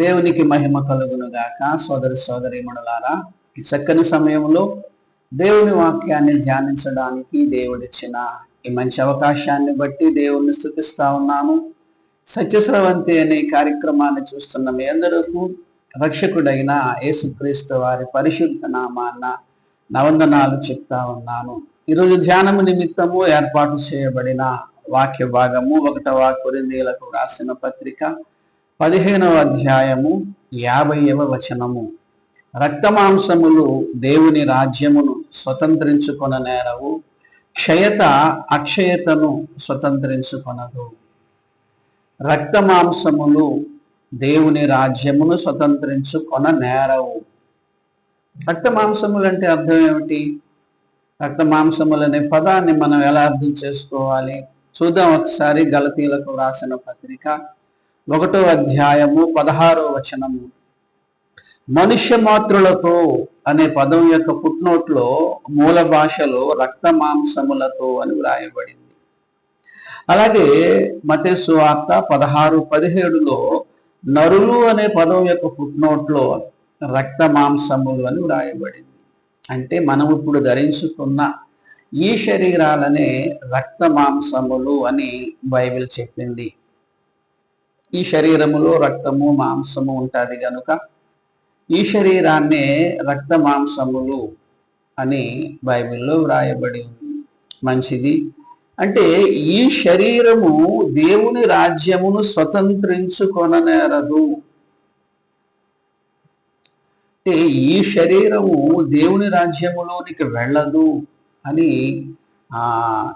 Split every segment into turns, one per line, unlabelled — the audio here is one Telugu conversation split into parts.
దేవునికి మహిమ కలుగును గాక సోదరి సోదరి మణులారా ఈ చక్కని సమయంలో దేవుని వాక్యాన్ని ధ్యానించడానికి దేవుడిచ్చిన ఈ మంచి అవకాశాన్ని బట్టి దేవుణ్ణి స్థుతిస్తా ఉన్నాను సత్యస్రవంతి అనే కార్యక్రమాన్ని చూస్తున్న మీ అందరికీ రక్షకుడైన యేసుక్రీస్తు వారి పరిశుద్ధ నామాన్న నవందనాలు చెప్తా ఉన్నాను. ఈరోజు ధ్యానము నిమిత్తము ఏర్పాటు చేయబడిన వాక్య భాగము ఒకటవ కొరిందీలకు రాసిన పత్రిక. పదిహేనవ అధ్యాయము యాభైవ వచనము. రక్తమాంసములు దేవుని రాజ్యమును స్వతంత్రించుకొన నేరవు క్షయత అక్షయతను స్వతంత్రించుకొనదు. రక్తమాంసములు దేవుని రాజ్యమును స్వతంత్రించుకొన నేరవు. రక్తమాంసములు అంటే అర్థం ఏమిటి? రక్తమాంసములు అనే పదాన్ని మనం ఎలా అర్థం చేసుకోవాలి? చూద్దాం ఒకసారి గలతీలకు రాసిన పత్రిక. ఒకటో అధ్యాయము పదహారో వచనము. మనుష్య మాతృలతో అనే పదం యొక్క పుట్నోట్లో మూల భాషలో రక్త మాంసములతో అని వ్రాయబడింది. అలాగే మతేసు వార్త పదహారు పదిహేడులో నరులు అనే పదం యొక్క ఫుట్నోట్లో రక్త మాంసములు అని వ్రాయబడింది. అంటే మనం ఇప్పుడు ధరించుకున్న ఈ శరీరాలనే రక్త మాంసములు అని బైబిల్ చెప్పింది. ఈ శరీరములో రక్తము మాంసము ఉంటుంది కనుక ఈ శరీరాన్నే రక్త మాంసములు అని బైబిల్లో వ్రాయబడి ఉంది. మంచిది. అంటే ఈ శరీరము దేవుని రాజ్యమును స్వతంత్రించుకొననేరదు. అంటే ఈ శరీరము దేవుని రాజ్యములోనికి వెళ్ళదు అని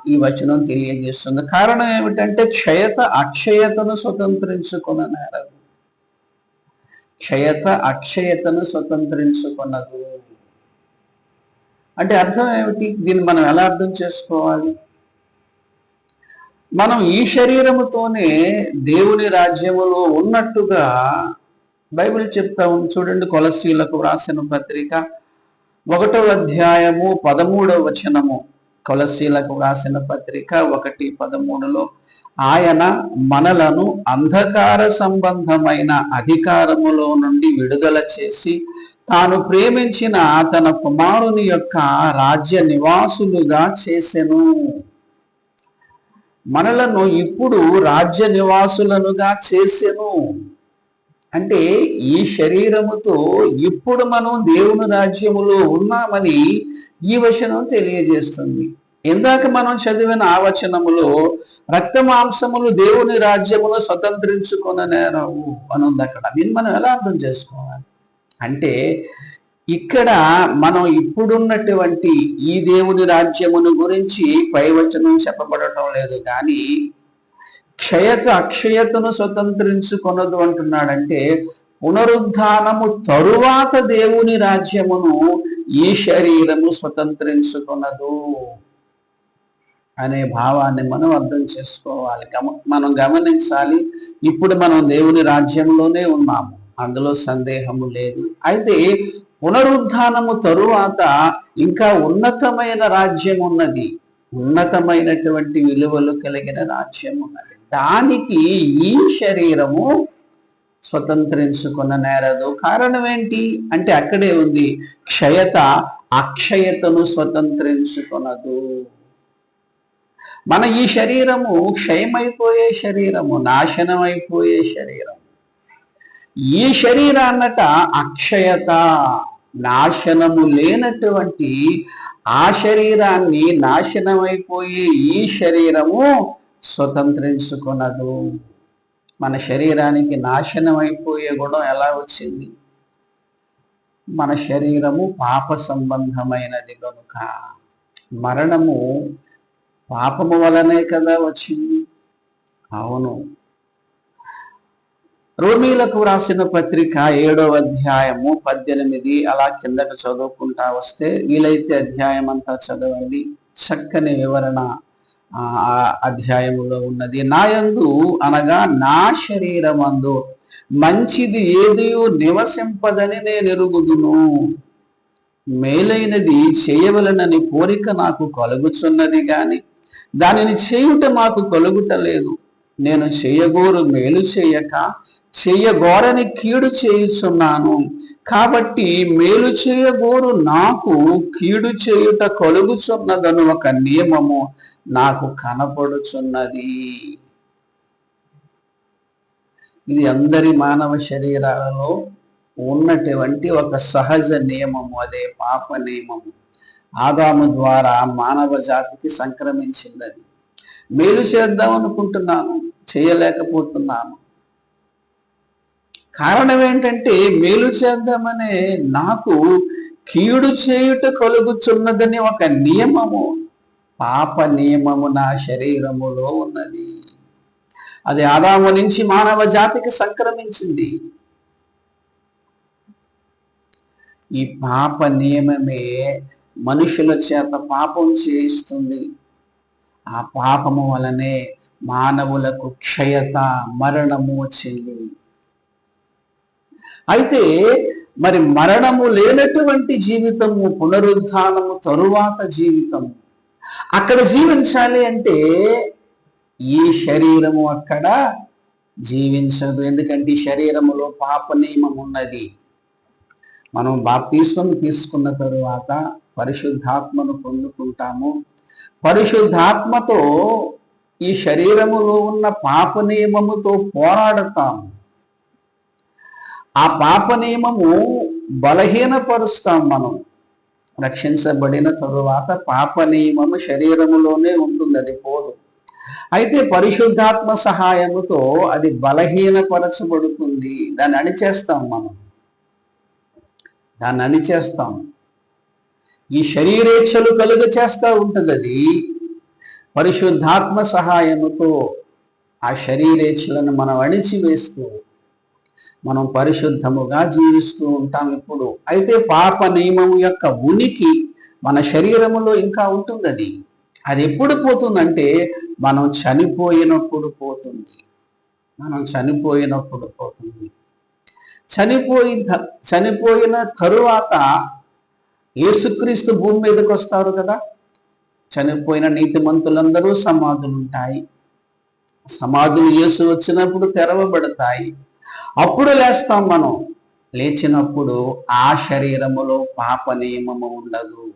ఈ వచనం తెలియజేస్తుంది. కారణం ఏమిటంటే క్షయత అక్షయతను స్వతంత్రించుకొననేరదు క్షయత అక్షయతను స్వతంత్రించుకున్నదు అంటే అర్థం ఏమిటి? దీన్ని మనం ఎలా అర్థం చేసుకోవాలి? మనం ఈ శరీరముతోనే దేవుని రాజ్యములో ఉన్నట్టుగా బైబిల్ చెప్తా ఉంది. చూడండి కొలసీలకు వ్రాసిన పత్రిక. ఒకటో అధ్యాయము పదమూడవ వచనము. కొలసీలకు రాసిన పత్రిక ఒకటి పదమూడులో ఆయన మనలను అంధకార సంబంధమైన అధికారములో నుండి విడుదల చేసి తాను ప్రేమించిన తన కుమారుని యొక్క రాజ్య నివాసులుగా చేసెను. మనలను ఇప్పుడు రాజ్య నివాసులనుగా చేసెను. అంటే ఈ శరీరముతో ఇప్పుడు మనం దేవుని రాజ్యములో ఉన్నామని ఈ వచనం తెలియజేస్తుంది. ఇందాక మనం చదివిన ఆ వచనములో రక్త మాంసములు దేవుని రాజ్యమును స్వతంత్రించుకున్న నేరవు అని ఉంది అక్కడ. దీన్ని మనం ఎలా అర్థం చేసుకోవాలి? అంటే ఇక్కడ మనం ఇప్పుడున్నటువంటి ఈ దేవుని రాజ్యమును గురించి పై వచనం చెప్పబడటం లేదు. కానీ క్షయత అక్షయతను స్వతంత్రించుకొనదు అంటున్నాడంటే పునరుద్ధానము తరువాత దేవుని రాజ్యమును ఈ శరీరము స్వతంత్రించుకొనదు అనే భావాన్ని మనం అర్థం చేసుకోవాలి. గమ మనం గమనించాలి ఇప్పుడు మనం దేవుని రాజ్యంలోనే ఉన్నాము అందులో సందేహము లేదు. అయితే పునరుద్ధానము తరువాత ఇంకా ఉన్నతమైన రాజ్యం ఉన్నది ఉన్నతమైనటువంటి విలువలు కలిగిన రాజ్యం ఉన్నది దానికి ఈ శరీరము స్వతంత్రించుకున్న నేరదు. కారణం ఏంటి? అంటే అక్కడే ఉంది. క్షయత అక్షయతను స్వతంత్రించుకునదు. మన ఈ శరీరము క్షయమైపోయే శరీరము నాశనమైపోయే శరీరం ఈ శరీరాన్నట అక్షయత నాశనము లేనటువంటి ఆ శరీరాన్ని నాశనమైపోయే ఈ శరీరము స్వతంత్రించుకున్నదు. మన శరీరానికి నాశనం అయిపోయే గుణం ఎలా వచ్చింది? మన శరీరము పాప సంబంధమైనది కనుక మరణము పాపము వలనే కదా వచ్చింది? అవును. రోమీలకు రాసిన పత్రిక ఏడవ అధ్యాయము పద్దెనిమిది అలా కిందకు చదువుకుంటా వస్తే వీలైతే అధ్యాయం అంతా చదవండి. చక్కని వివరణ. అధ్యాయములో ఉన్నది. నాయందు అనగా నా శరీరమందు మంచిది ఏదియో నివసింపదని నేను ఎరుగుదును. మేలైనది చేయవలనని కోరిక నాకు కలుగుచున్నది గాని దానిని చేయుట మాకు కలుగుటలేదు. నేను చేయగోరు మేలు చేయక చెయ్యగోరని కీడు చేయుచున్నాను. కాబట్టి మేలు చేయగోరు నాకు కీడు చేయుట కలుగుచున్నదను ఒక నియమము. నాకు కనపడుచున్నది. ఇది అందరి మానవ శరీరాలలో ఉన్నటువంటి ఒక సహజ నియమము అదే పాప నియమము. ఆదాము ద్వారా మానవ జాతికి సంక్రమించిందని మేలు చేద్దాం అనుకుంటున్నాను చేయలేకపోతున్నాను. కారణం ఏంటంటే మేలు చేద్దామనే నాకు కీడు చేయుట కలుగుచున్నదని ఒక నియమము. పాప నియమము నా శరీరములో ఉన్నది. అది ఆదాము నుంచి మానవ జాతికి సంక్రమించింది. ఈ పాప నియమమే మనుషుల చేత పాపం చేయిస్తుంది. ఆ పాపము వలనే మానవులకు క్షయత మరణము వచ్చింది. అయితే మరి మరణము లేనటువంటి జీవితము పునరుద్ధానము తరువాత జీవితము. అక్కడ జీవించాలి అంటే ఈ శరీరము అక్కడ జీవించదు. ఎందుకంటే ఈ శరీరములో పాప నియమం ఉన్నది. మనం బాప్తీస్వం తీసుకున్న తరువాత పరిశుద్ధాత్మను పొందుకుంటాము. పరిశుద్ధాత్మతో ఈ శరీరములో ఉన్న పాప నియమముతో పోరాడతాము. ఆ పాప నియమము బలహీనపరుస్తాం మనం. రక్షించబడిన తరువాత పాప నియమము శరీరములోనే ఉంటుంది అది పోదు. అయితే పరిశుద్ధాత్మ సహాయముతో అది బలహీనపరచబడుతుంది. దాన్ని అణిచేస్తాం మనం. దాన్ని అణిచేస్తాం. ఈ శరీరేచ్ఛలు కలుగ చేస్తూ ఉంటుంది అది. పరిశుద్ధాత్మ సహాయముతో ఆ శరీరేచ్ఛలను మనం అణిచివేస్తూ మనం పరిశుద్ధముగా జీవిస్తూ ఉంటాం ఇప్పుడు. అయితే పాప నియమం యొక్క ఉనికి మన శరీరములో ఇంకా ఉంటుంది అది అది ఎప్పుడు పోతుందంటే మనం చనిపోయినప్పుడు పోతుంది. మనం చనిపోయినప్పుడు పోతుంది. చనిపోయిన చనిపోయిన తరువాత యేసుక్రీస్తు భూమి మీదకి వస్తారు కదా. చనిపోయిన నీతిమంతులందరూ సమాధులు ఉంటాయి సమాధులు యేసు వచ్చినప్పుడు తెరవబడతాయి. అప్పుడు లేస్తాం మనం. లేచినప్పుడు ఆ శరీరములో పాప నియమము ఉండదు.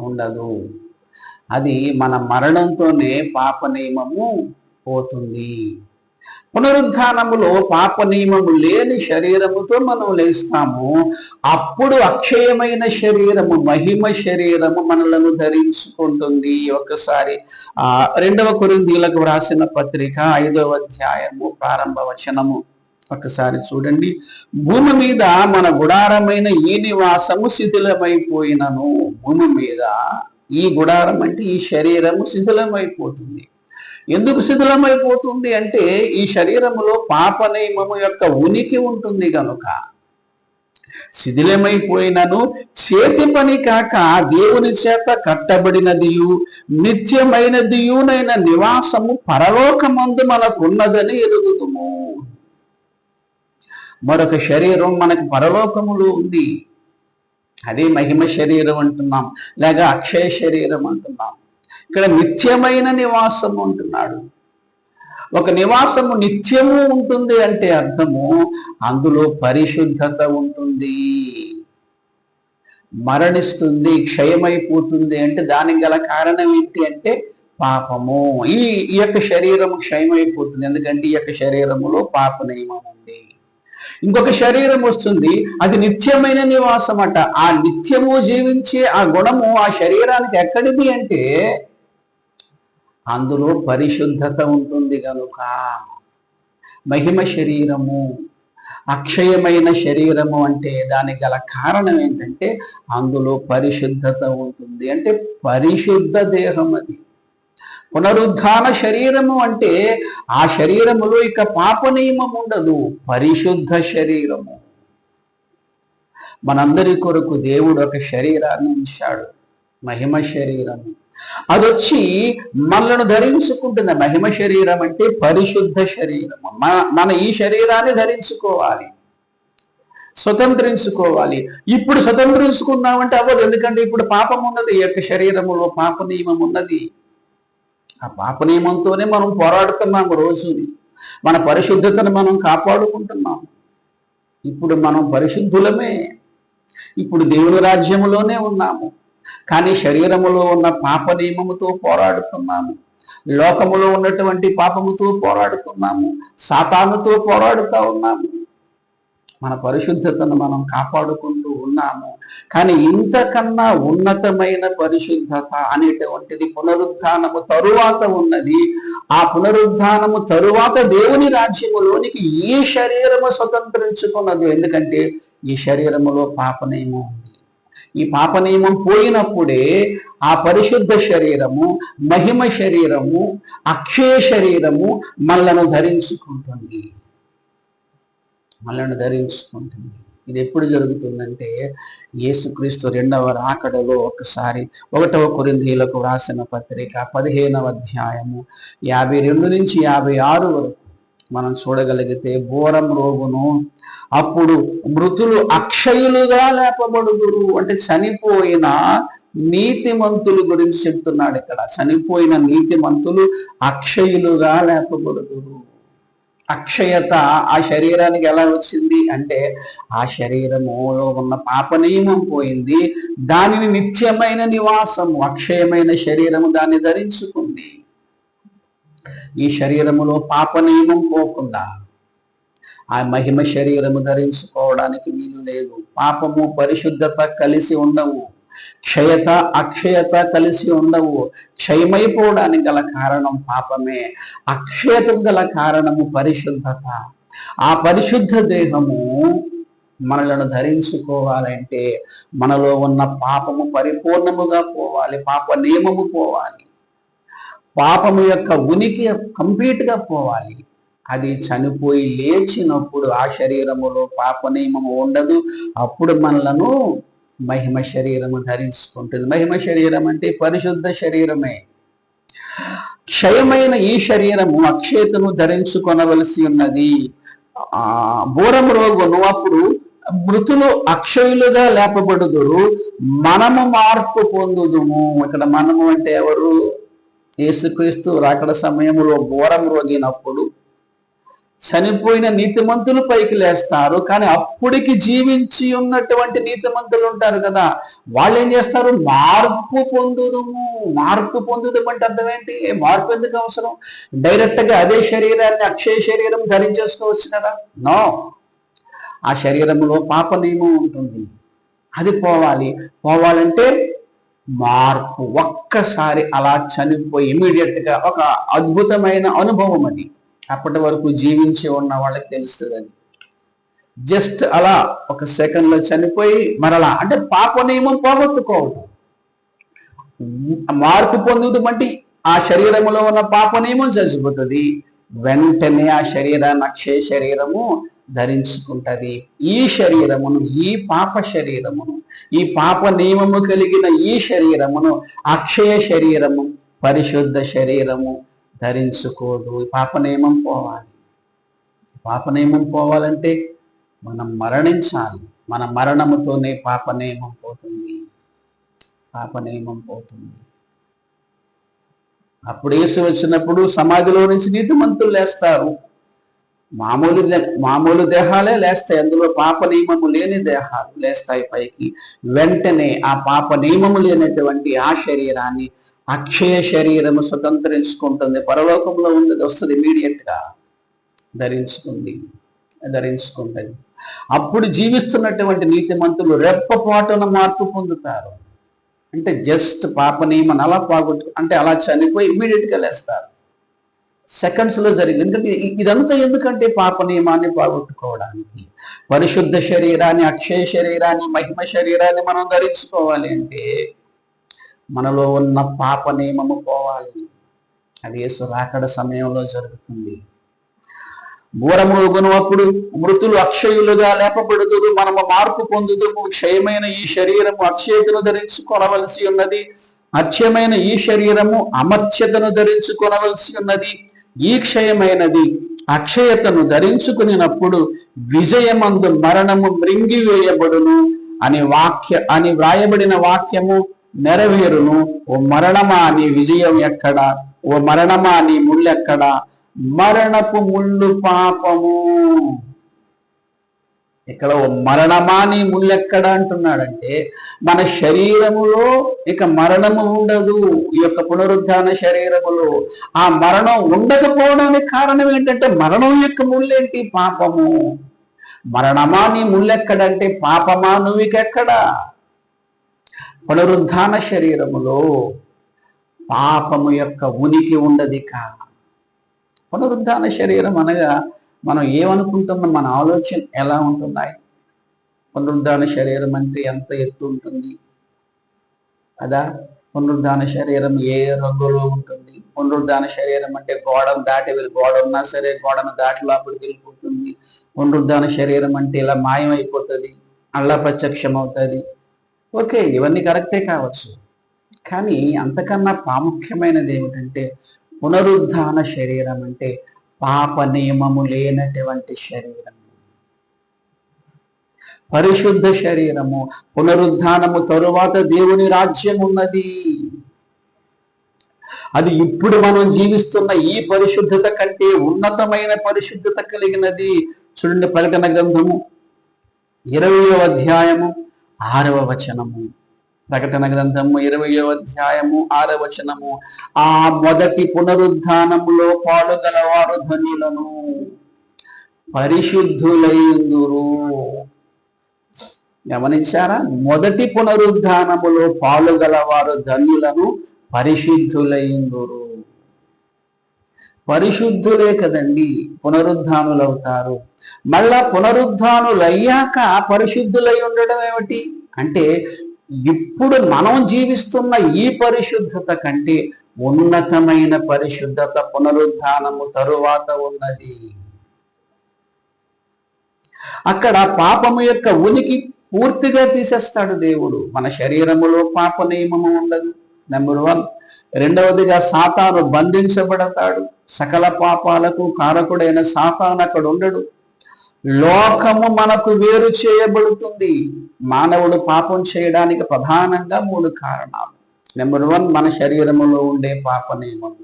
ఉండదు. అది మన మరణంతోనే పాప నియమము పోతుంది. పునరుద్ధానములో పాప నియమము లేని శరీరముతో మనం లేస్తాము. అప్పుడు అక్షయమైన శరీరము మహిమ శరీరము మనలను ధరించుకుంటుంది. ఒకసారి ఆ రెండవ కొరిందీలకు వ్రాసిన పత్రిక ఐదవ అధ్యాయము ప్రారంభ వచనము. ఒకసారి చూడండి. భూమి మీద మన గుడారమైన ఈ నివాసము శిథిలమైపోయినను. భూమి మీద ఈ గుడారం అంటే ఈ శరీరము శిథిలమైపోతుంది. ఎందుకు శిథిలమైపోతుంది అంటే ఈ శరీరములో పాప నియమము యొక్క ఉనికి ఉంటుంది కనుక శిథిలమైపోయినను చేతి పని కాక దేవుని చేత కట్టబడినదియు నిత్యమైనదియునైన నివాసము పరలోకమందు మనకున్నదని ఎరుగుదుము. మరొక శరీరం మనకు పరలోకములో ఉంది. అదే మహిమ శరీరం అంటున్నాం లేక అక్షయ శరీరం అంటున్నాం. ఇక్కడ నిత్యమైన నివాసం అంటున్నాడు. ఒక నివాసము నిత్యము ఉంటుంది అంటే అర్థము అందులో పరిశుద్ధత ఉంటుంది. మరణిస్తుంది క్షయమైపోతుంది అంటే దానికి గల కారణం ఏంటి అంటే పాపము. ఈ ఈ యొక్క శరీరము క్షయమైపోతుంది. ఎందుకంటే ఈ యొక్క శరీరములో పాప నియమం ఉంది. ఇంకొక శరీరం వస్తుంది అది నిత్యమైన నివాసం అట ఆ నిత్యము జీవించే ఆ గుణము ఆ శరీరానికి ఎక్కడిది అంటే అందులో పరిశుద్ధత ఉంటుంది కనుక మహిమ శరీరము అక్షయమైన శరీరము అంటే దానికి గల కారణం ఏంటంటే అందులో పరిశుద్ధత ఉంటుంది. అంటే పరిశుద్ధ దేహం అది. పునరుద్ధాన శరీరము అంటే ఆ శరీరములో ఇక పాప నియమం ఉండదు. పరిశుద్ధ శరీరము. మనందరి కొరకు దేవుడు ఒక శరీరాన్ని ఉంచాడు మహిమ శరీరము. అదొచ్చి మనలను ధరించుకుంటుంది. మహిమ శరీరం అంటే పరిశుద్ధ శరీరం. మన మన ఈ శరీరాన్ని ధరించుకోవాలి. స్వతంత్రించుకోవాలి. ఇప్పుడు స్వతంత్రించుకుందామంటే అవ్వదు. ఎందుకంటే ఇప్పుడు పాపం ఉన్నది. ఈ యొక్క శరీరములో పాప నియమం ఉన్నది. ఆ పాప నియమంతోనే మనం పోరాడుతున్నాము రోజుని. మన పరిశుద్ధతను మనం కాపాడుకుంటున్నాం ఇప్పుడు మనం పరిశుద్ధులమే. ఇప్పుడు దేవుని రాజ్యములోనే ఉన్నాము. కానీ శరీరములో ఉన్న పాప నియమముతో పోరాడుతున్నాము. లోకములో ఉన్నటువంటి పాపముతో పోరాడుతున్నాము. సాతానుతో పోరాడుతూ ఉన్నాము. మన పరిశుద్ధతను మనం కాపాడుకుంటూ ఉన్నాము. కానీ ఇంతకన్నా ఉన్నతమైన పరిశుద్ధత అనేటువంటిది పునరుద్ధానము తరువాత ఉన్నది. ఆ పునరుద్ధానము తరువాత దేవుని రాజ్యములోనికి ఈ శరీరము స్వతంత్రించుకున్నది. ఎందుకంటే ఈ శరీరములో పాపనేమో ఈ పాప నియమం పోయినప్పుడే ఆ పరిశుద్ధ శరీరము మహిమ శరీరము అక్షయ శరీరము మళ్ళను ధరించుకుంటుంది. మళ్ళను ధరించుకుంటుంది. ఇది ఎప్పుడు జరుగుతుందంటే యేసుక్రీస్తు రెండవ రాకడలో ఒకసారి ఒకటవ కొరిందీలకు రాసిన పత్రిక పదిహేనవ అధ్యాయము యాభై రెండు నుంచి యాభై ఆరు వరకు. మనం చూడగలిగితే ఘోరం రోగును. అప్పుడు మృతులు అక్షయులుగా లేపబడుదురు. అంటే చనిపోయిన నీతిమంతులు గురించి చెప్తున్నాడు ఇక్కడ. చనిపోయిన నీతిమంతులు అక్షయులుగా లేపబడుదురు. అక్షయత ఆ శరీరానికి ఎలా వచ్చింది అంటే ఆ శరీరములో ఉన్న పాప నియమం పోయింది. దానిని నిత్యమైన నివాసము అక్షయమైన శరీరము దాన్ని ధరించుకుంది. ఈ శరీరములో పాప పోకుండా ఆ మహిమ శరీరము ధరించుకోవడానికి వీలు లేదు. పాపము పరిశుద్ధత కలిసి ఉండవు. క్షయత అక్షయత కలిసి ఉండవు. క్షయమైపోవడానికి గల కారణం పాపమే. అక్షయతకు గల కారణము పరిశుద్ధత. ఆ పరిశుద్ధ దేహము మనలను ధరించుకోవాలంటే మనలో ఉన్న పాపము పరిపూర్ణముగా పోవాలి. పాప నియమము పోవాలి. పాపము యొక్క ఉనికి కంప్లీట్గా పోవాలి. అది చనిపోయి లేచినప్పుడు ఆ శరీరములో పాప నియమము ఉండదు. అప్పుడు మనలను మహిమ శరీరము ధరించుకుంటుంది. మహిమ శరీరం అంటే పరిశుద్ధ శరీరమే. క్షయమైన ఈ శరీరము అక్షేతను ధరించుకొనవలసి ఉన్నది. ఆ బూరం రోగును అప్పుడు మృతులు అక్షయులుగా లేపబడుదురు. మనము మార్పు పొందుదుము. ఇక్కడ మనము అంటే ఎవరు? యేసుక్రీస్తు రాకడ సమయంలో ఘోరం రోగినప్పుడు చనిపోయిన నీతిమంతులు పైకి లేస్తారు. కానీ అప్పటికి జీవించి ఉన్నటువంటి నీతిమంతులు ఉంటారు కదా. వాళ్ళు ఏం చేస్తారు? మార్పు పొందుదము. మార్పు పొందుదం అంటే అర్థం ఏంటి? మార్పు ఎందుకు అవసరం? డైరెక్ట్గా అదే శరీరాన్ని అక్షయ శరీరం ధరించేసుకోవచ్చు కదా? నో ఆ శరీరంలో పాప నియమం ఉంటుంది. అది పోవాలి. పోవాలంటే మార్పు ఒక్కసారి అలా చనిపోయి ఇమీడియట్గా ఒక అద్భుతమైన అనుభవం అది. అప్పటి వరకు జీవించి ఉన్న వాళ్ళకి తెలుస్తుంది జస్ట్ అలా ఒక సెకండ్లో చనిపోయి మరలా అంటే పాప నియమం పోగొట్టుకోవటం మార్పు పొందుదు అంటే ఆ శరీరములో ఉన్న పాప నియమం చచ్చిపోతుంది. వెంటనే ఆ శరీరాన్ని అక్షయ శరీరము ధరించుకుంటది. ఈ శరీరమును ఈ పాప శరీరమును ఈ పాప నియమము కలిగిన ఈ శరీరమును అక్షయ శరీరము పరిశుద్ధ శరీరము ధరించుకోదు. పాప నియమం పోవాలి. పాప నియమం పోవాలంటే మనం మరణించాలి. మన మరణముతోనే పాప నియమం పోతుంది. పాప నియమం పోతుంది. అప్పుడు యేసు వచ్చినప్పుడు సమాధిలో నుంచి నీతిమంతులు లేస్తారు. మామూలు మామూలు దేహాలే లేస్తాయి. అందులో పాప నియమము లేని దేహాలు లేస్తాయి పైకి. వెంటనే ఆ పాప నియమము లేనటువంటి ఆ శరీరాన్ని అక్షయ శరీరము స్వతంత్రించుకుంటుంది. పరలోకంలో ఉంది వస్తుంది ఇమీడియట్గా ధరించుకుంది ధరించుకుంటుంది. అప్పుడు జీవిస్తున్నటువంటి నీతిమంతులు రెప్పపాటున మార్పు పొందుతారు. అంటే జస్ట్ పాప నియమం అలా పాగొట్టు అంటే అలా చనిపోయి ఇమీడియట్గా లేస్తారు. సెకండ్స్లో జరిగింది. ఎందుకంటే ఇదంతా ఎందుకంటే పాప నియమాన్ని పాగొట్టుకోవడానికి. పరిశుద్ధ శరీరాన్ని అక్షయ శరీరాన్ని మహిమ శరీరాన్ని మనం ధరించుకోవాలి అంటే మనలో ఉన్న పాప నియమము పోవాలి. అది యేసు రాకడ సమయంలో జరుగుతుంది. బూరమోగును అప్పుడు మృతులు అక్షయులుగా లేపబడుదురు. మనము మార్పు పొందుదుము. క్షయమైన ఈ శరీరము అక్షయతను ధరించుకొనవలసి ఉన్నది. అక్షయమైన ఈ శరీరము అమర్చ్యతను ధరించుకొనవలసి ఉన్నది. ఈ క్షయమైనది అక్షయతను ధరించుకునినప్పుడు విజయమందు మరణము మృంగివేయబడును అని వాక్య అని వ్రాయబడిన వాక్యము నెరవేరును. ఓ మరణమా నీ విజయం ఎక్కడ? ఓ మరణమా నీ ముళ్ళెక్కడ? మరణపు ముళ్ళు పాపము. ఇక్కడ ఓ మరణమాని ముళ్ళు అంటున్నాడంటే మన శరీరములో ఇక మరణము ఉండదు. ఈ యొక్క పునరుద్ధాన శరీరములో ఆ మరణం ఉండకపోవడానికి కారణం ఏంటంటే మరణం యొక్క ముళ్ళేంటి పాపము. మరణమా నీ ముళ్ళెక్కడంటే పాపమా నువ్వుకెక్కడా? పునరుద్ధాన శరీరములో పాపము యొక్క ఉనికి ఉండదు కారణం పునరుద్ధాన శరీరం అనగా మనం ఏమనుకుంటున్నాం? మన ఆలోచన ఎలా ఉంటున్నాయి పునరుద్ధాన శరీరం అంటే ఎంత ఎత్తు ఉంటుంది? కదా? పునరుద్ధాన శరీరం ఏ రంగులో ఉంటుంది? పునరుద్ధాన శరీరం అంటే గోడను దాటి వెళ్ళి గోడ ఉన్నా సరే గోడను దాటి లోపలికి వెళ్ళిపోతుంది. పునరుద్ధాన శరీరం అంటే ఇలా మాయమైపోతుంది అల్లా ప్రత్యక్షం అవుతుంది ఓకే ఇవన్నీ కరెక్టే కావచ్చు. కానీ అంతకన్నా ప్రాముఖ్యమైనది ఏమిటంటే పునరుద్ధాన శరీరం అంటే పాప నియమము లేనటువంటి శరీరం పరిశుద్ధ శరీరము పునరుద్ధానము తరువాత దేవుని రాజ్యం ఉన్నది అది ఇప్పుడు మనం జీవిస్తున్న ఈ పరిశుద్ధత కంటే ఉన్నతమైన పరిశుద్ధత కలిగినది. చూడండి ప్రకటన గ్రంథము ఇరవయో అధ్యాయము ఆరవ వచనము. ప్రకటన గ్రంథము ఇరవయో అధ్యాయము ఆరవచనము ఆ మొదటి పునరుద్ధానములో పాలుగలవారు ధ్వనులను పరిశుద్ధులైందురు గమనించారా? మొదటి పునరుద్ధానములో పాలుగలవారు ధన్యులను పరిశుద్ధులైందురు పరిశుద్ధులే కదండి పునరుద్ధానులవుతారు. మళ్ళా పునరుద్ధానులయ్యాక పరిశుద్ధులై ఉండడం ఏమిటి అంటే ఇప్పుడు మనం జీవిస్తున్న ఈ పరిశుద్ధత కంటే ఉన్నతమైన పరిశుద్ధత పునరుద్ధానము తరువాత ఉన్నది. అక్కడ పాపము యొక్క ఉనికి పూర్తిగా తీసేస్తాడు దేవుడు. మన శరీరములో పాప నియమము ఉండదు. Number one. రెండవదిగా సాతాను బంధించబడతాడు. సకల పాపాలకు కారకుడైన సాతాను అక్కడ ఉండడు. లోకము మనకు వేరు చేయబడుతుంది. మానవుడు పాపం చేయడానికి ప్రధానంగా మూడు కారణాలు. నెంబర్ వన్ మన శరీరములో ఉండే పాప నియమము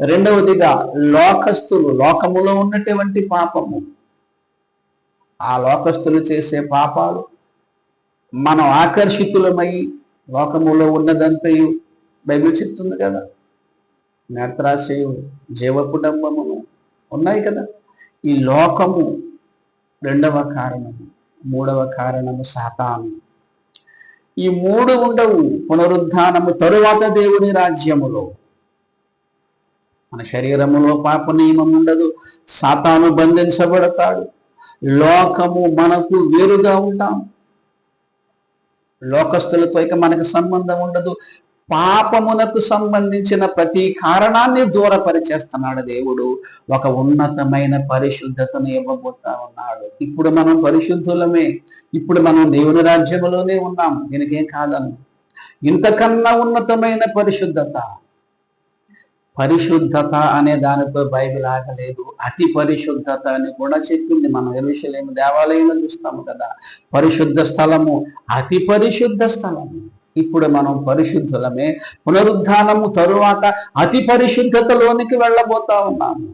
రెండవదిగా లోకస్తులు లోకములో ఉన్నటువంటి పాపము. ఆ లోకస్తులు చేసే పాపాలు మనం ఆకర్షితులమై లోకములో ఉన్నదంతయు బైబిల్ చెప్తుంది కదా. నేత్రాశయం జీవ కుటుంబము ఉన్నాయి కదా. ఈ లోకము రెండవ కారణము మూడవ కారణము సాతాను. ఈ మూడు ఉండవు. పునరుద్ధానము తరువాత దేవుని రాజ్యములో. మన శరీరములో పాప నియమం ఉండదు. సాతాను బంధించబడతాడు. లోకము మనకు వేరుగా ఉంటాం. లోకస్తులతో ఇక మనకు సంబంధం ఉండదు. పాపమునకు సంబంధించిన ప్రతి కారణాన్ని దూరపరిచేస్తున్నాడు దేవుడు. ఒక ఉన్నతమైన పరిశుద్ధతను ఇవ్వబోతా ఉన్నాడు. ఇప్పుడు మనం పరిశుద్ధులమే. ఇప్పుడు మనం దేవుని రాజ్యములోనే ఉన్నాం. దీనికేం కాదను. ఇంతకన్నా ఉన్నతమైన పరిశుద్ధత. పరిశుద్ధత అనే దానితో బైబిల్ ఆగలేదు. అతి పరిశుద్ధత అని కూడా చెప్పింది మనం ఎరుషలేము దేవాలయంలో చూస్తాము కదా. పరిశుద్ధ స్థలము అతి పరిశుద్ధ స్థలము. ఇప్పుడు మనం పరిశుద్ధులమే. పునరుద్ధానము తరువాత అతి పరిశుద్ధతలోనికి వెళ్ళబోతా ఉన్నాము.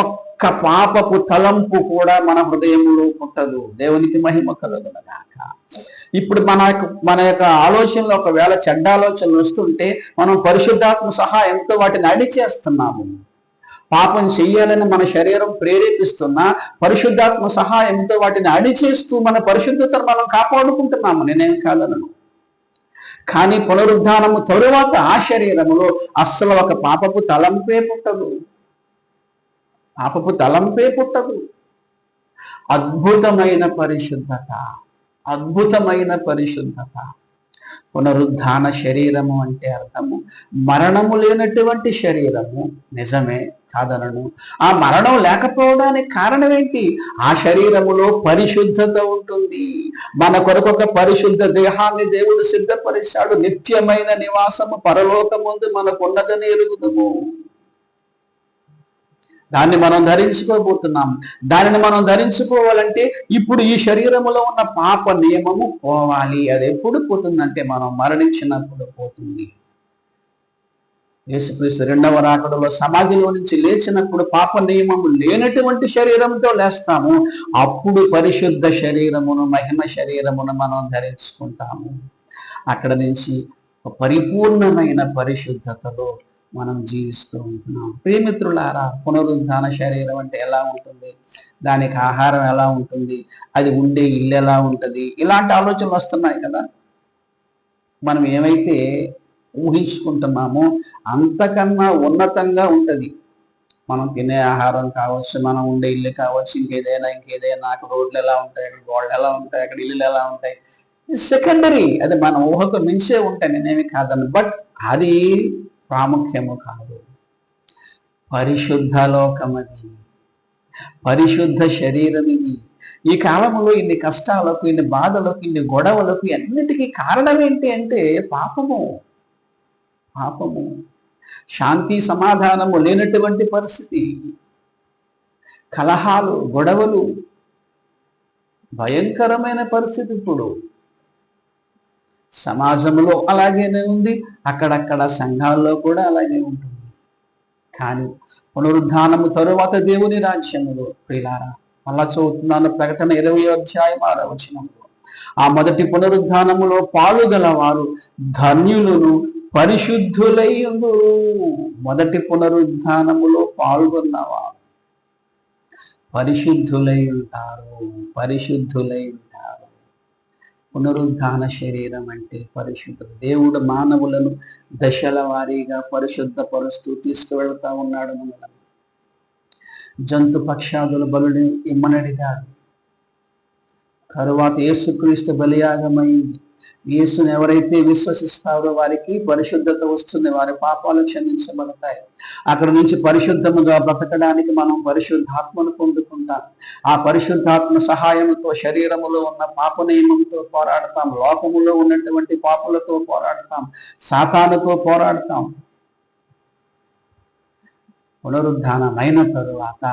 ఒక్క పాపపు తలంపు కూడా మన హృదయంలో పుట్టదు. దేవునికి మహిమ కలుగునగాక. ఇప్పుడు మన యొక్క మన యొక్క ఆలోచనలు ఒకవేళ చెడ్డ ఆలోచనలు వస్తుంటే మనం పరిశుద్ధాత్మ సహాయంతో వాటిని అడిచేస్తున్నాము పాపం చెయ్యాలని మన శరీరం ప్రేరేపిస్తున్నా పరిశుద్ధాత్మ సహాయంతో వాటిని అడిచేస్తూ మన పరిశుద్ధతను మనం కాపాడుకుంటున్నాము. నేనేం కాదనను. కానీ పునరుద్ధానము తరువాత ఆ శరీరములో అస్సలు ఒక పాపపు తలంపే పుట్టదు. పాపపు తలంపే పుట్టదు. అద్భుతమైన పరిశుద్ధత అద్భుతమైన పరిశుద్ధత. పునరుద్ధాన శరీరము అంటే అర్థము మరణము లేనటువంటి శరీరము నిజమే. కాదనను ఆ మరణం లేకపోవడానికి కారణం ఏంటి ఆ శరీరములో పరిశుద్ధత ఉంటుంది. మన కొరకు ఒక పరిశుద్ధ దేహాన్ని దేవుడు సిద్ధపరిచాడు. నిత్యమైన నివాసము పరలోకముందు మనకున్నదని ఎరుగుదము. దాన్ని మనం ధరించుకోబోతున్నాం. దానిని మనం ధరించుకోవాలంటే ఇప్పుడు ఈ శరీరములో ఉన్న పాప నియమము పోవాలి. అది ఎప్పుడు పోతుందంటే మనం మరణించినప్పుడు పోతుంది. యేసుక్రీస్తు రెండవ రాకడలో సమాధిలో నుంచి లేచినప్పుడు పాప నియమము లేనటువంటి శరీరంతో లేస్తాము. అప్పుడు పరిశుద్ధ శరీరమును మహిమ శరీరమును మనం ధరించుకుంటాము. అక్కడ నుంచి పరిపూర్ణమైన పరిశుద్ధతలో మనం జీవిస్తూ ఉంటున్నాం. ప్రియమిత్రులారా పునరుద్ధాన శరీరం అంటే ఎలా ఉంటుంది? దానికి ఆహారం ఎలా ఉంటుంది? అది ఉండే ఇల్లు ఎలా ఉంటుంది? ఇలాంటి ఆలోచనలు వస్తున్నాయి కదా. మనం ఏమైతే ఊహించుకుంటున్నామో. అంతకన్నా ఉన్నతంగా ఉంటుంది. మనం తినే ఆహారం కావచ్చు మనం ఉండే ఇల్లు కావచ్చు ఇంకేదైనా ఇంకేదైనా అక్కడ రోడ్లు ఎలా ఉంటాయి అక్కడ గోడలు ఎలా ఉంటాయి అక్కడ ఇల్లులు ఎలా ఉంటాయి. సెకండరీ అది మన ఊహకు మించే ఉంటాయి నేనేమి కాదని బట్ అది ప్రాముఖ్యము కాదు. పరిశుద్ధ లోకం అది పరిశుద్ధ శరీరం ఇది ఈ కాలంలో ఇన్ని కష్టాలకు ఇన్ని బాధలకు ఇన్ని గొడవలకు అన్నిటికీ కారణం ఏంటి అంటే పాపము. పాపము. శాంతి సమాధానము లేనటువంటి పరిస్థితి. కలహాలు గొడవలు భయంకరమైన పరిస్థితి ఇప్పుడు. సమాజంలో అలాగేనే ఉంది అక్కడక్కడ సంఘాల్లో కూడా అలాగే ఉంటుంది. కానీ పునరుద్ధానము తరువాత దేవుని రాజ్యములో ప్రిలారా అలా చదువుతున్నాను ప్రకటన ఇరవై అధ్యాయం ఆరో వచనంలో. ఆ మొదటి పునరుద్ధానములో పాలుగల వారు ధన్యులను పరిశుద్ధులై మొదటి పునరుద్ధానములో పాల్గొన్నవారు పరిశుద్ధులై ఉంటారు పరిశుద్ధులై ఉంటారు పునరుద్ధాన శరీరం అంటే పరిశుద్ధం దేవుడు మానవులను దశల వారీగా పరిశుద్ధపరుస్తూ తీసుకువెళ్తా ఉన్నాడు మనలను. జంతు పక్షాదుల బలుని ఇమ్మనడిగాడు తరువాత యేసుక్రీస్తు బలియాగమైంది. యేసుని ఎవరైతే విశ్వసిస్తారో వారికి పరిశుద్ధత వస్తుంది వారి పాపాలు క్షమించబడతాయి. అక్కడ నుంచి పరిశుద్ధముగా బ్రతకడానికి మనం పరిశుద్ధాత్మను పొందుకుంటాం. ఆ పరిశుద్ధాత్మ సహాయంతో శరీరములో ఉన్న పాప నియమంతో పోరాడతాం లోకములో ఉన్నటువంటి పాపులతో పోరాడతాం సాతానుతో పోరాడతాం. పునరుద్ధానమైన తరువాత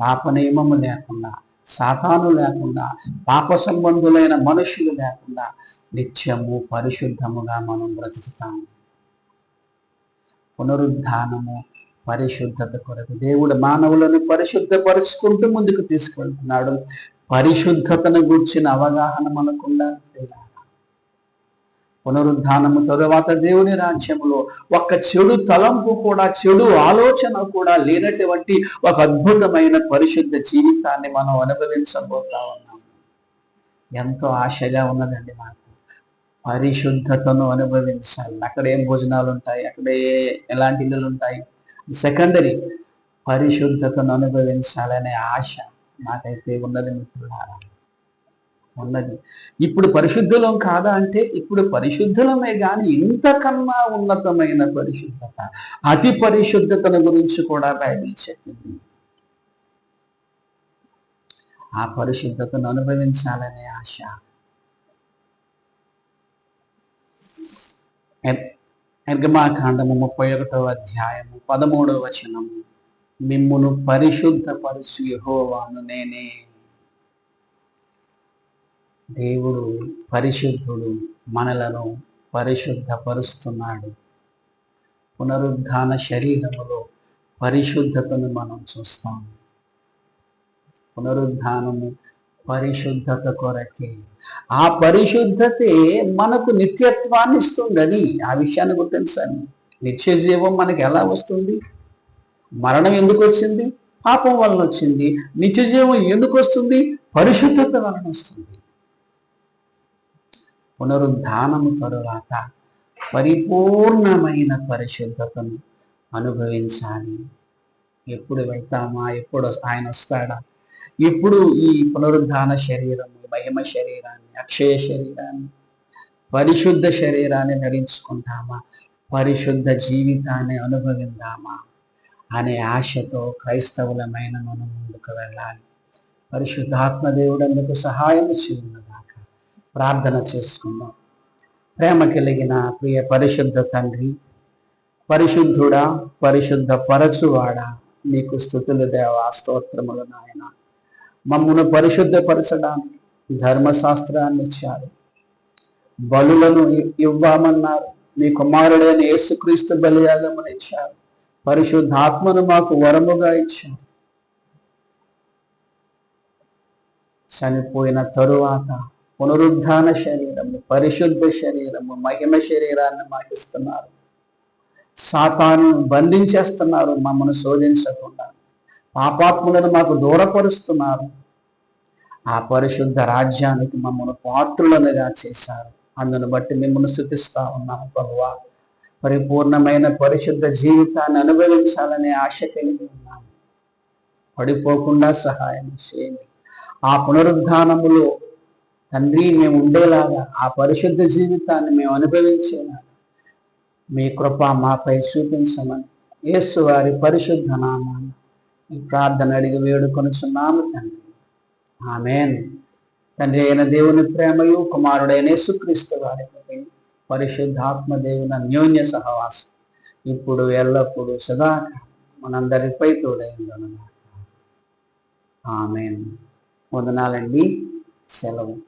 పాప నియమము లేకుండా సాతాను లేకుండా పాప సంబంధులైన మనుషులు లేకుండా నిత్యము పరిశుద్ధముగా మనం బ్రతుకుతాము. పునరుద్ధానము పరిశుద్ధత కొరకు దేవుడు మానవులను పరిశుద్ధపరుచుకుంటూ ముందుకు తీసుకెళ్తున్నాడు. పరిశుద్ధతను గూర్చిన అవగాహన మనకుండా పునరుద్ధానము తరువాత దేవుని రాజ్యంలో ఒక చెడు తలంపు కూడా చెడు ఆలోచన కూడా లేనటువంటి ఒక అద్భుతమైన పరిశుద్ధ జీవితాన్ని మనం అనుభవించబోతా ఉన్నాం. ఎంతో ఆశగా ఉన్నదండి మాకు. పరిశుద్ధతను అనుభవించాలి. అక్కడ ఏం భోజనాలు ఉంటాయి అక్కడే ఎలాంటి ఇళ్ళు ఉంటాయి సెకండరీ పరిశుద్ధతను అనుభవించాలనే ఆశ నాకైతే ఉన్నది మిత్రులారా. ఉన్నది. ఇప్పుడు పరిశుద్ధులం కాదా అంటే ఇప్పుడు పరిశుద్ధులమే కానీ ఇంతకన్నా ఉన్నతమైన పరిశుద్ధత. అతి పరిశుద్ధతను గురించి కూడా బైబిల్ చెప్పింది. ఆ పరిశుద్ధతను అనుభవించాలనే ఆశ నిర్గమాకాండము ముప్పై ఒకటవ అధ్యాయము పదమూడవ వచనము. మిమ్మును పరిశుద్ధపరచు యహోవాను నేనే. దేవుడు పరిశుద్ధుడు మనలను పరిశుద్ధపరుస్తున్నాడు. పునరుద్ధాన శరీరములో పరిశుద్ధతను మనం చూస్తాము. పునరుద్ధానము పరిశుద్ధత కొరకే. ఆ పరిశుద్ధతే మనకు నిత్యత్వాన్ని ఇస్తుందని ఆ విషయాన్ని గుర్తించాను నిత్య జీవం మనకి ఎలా వస్తుంది? మరణం ఎందుకు వచ్చింది? పాపం వలన వచ్చింది. నిత్య జీవం ఎందుకు వస్తుంది? పరిశుద్ధత వలన వస్తుంది. పునరుద్ధానము తరువాత పరిపూర్ణమైన పరిశుద్ధతను అనుభవించాలి. ఎప్పుడు వెళ్తామా? ఎప్పుడు ఆయన వస్తాడా? ఎప్పుడు ఈ పునరుద్ధాన శరీరం మహిమ శరీరాన్ని అక్షయ శరీరాన్ని పరిశుద్ధ శరీరాన్ని ధరించుకుంటామా పరిశుద్ధ జీవితాన్ని అనుభవిందామా? అనే ఆశతో క్రైస్తవులమైన మనం ముందుకు వెళ్ళాలి. పరిశుద్ధాత్మ దేవుడు అందుకు సహాయం చేయనుగాక ప్రార్థన చేసుకుందాం. ప్రేమ కలిగిన ప్రియ పరిశుద్ధ తండ్రి పరిశుద్ధుడా పరిశుద్ధ పరచువాడా నీకు స్థుతులు దేవా స్తోత్రములు నాయన. మమ్మను పరిశుద్ధపరచడానికి ధర్మశాస్త్రాన్ని ఇచ్చారు. బలులను ఇవ్వమన్నారు. మీ కుమారుడైన యేసుక్రీస్తు బలియాగమని ఇచ్చారు. పరిశుద్ధాత్మను మాకు వరముగా ఇచ్చారు. చనిపోయిన తరువాత పునరుద్ధాన శరీరము పరిశుద్ధ శరీరము మహిమ శరీరాన్ని మాకిస్తున్నారు. సాతాను బంధించేస్తున్నారు. మమ్మను శోధించకుండా. పాపాత్ములను మాకు దూరపరుస్తున్నారు. ఆ పరిశుద్ధ రాజ్యానికి మమ్మల్ని పాత్రులనుగా చేశారు. అందును బట్టి మిమ్మల్ని స్థుతిస్తా ఉన్నాము ప్రభువా. పరిపూర్ణమైన పరిశుద్ధ జీవితాన్ని అనుభవించాలనే ఆశ కలిగి ఉన్నాము. పడిపోకుండా సహాయం చేయండి. ఆ పునరుద్ధానములో తండ్రి మేము ఉండేలాగా ఆ పరిశుద్ధ జీవితాన్ని మేము అనుభవించేలా మీ కృప మాపై చూపించమని యేసు వారి పరిశుద్ధ నామాన్ని ఈ ప్రార్థన అడిగి వేడుకొనుచున్నాము తండ్రి. ఆమెన్. తండ్రి అయిన దేవుని ప్రేమయు కుమారుడైన యేసుక్రీస్తు వారి పరిశుద్ధాత్మ దేవుని అన్యోన్య సహవాసం ఇప్పుడు ఎల్లప్పుడూ సదా మనందరిపై తోడైందను ఆమెన్. వందనాలండి. సెలవు.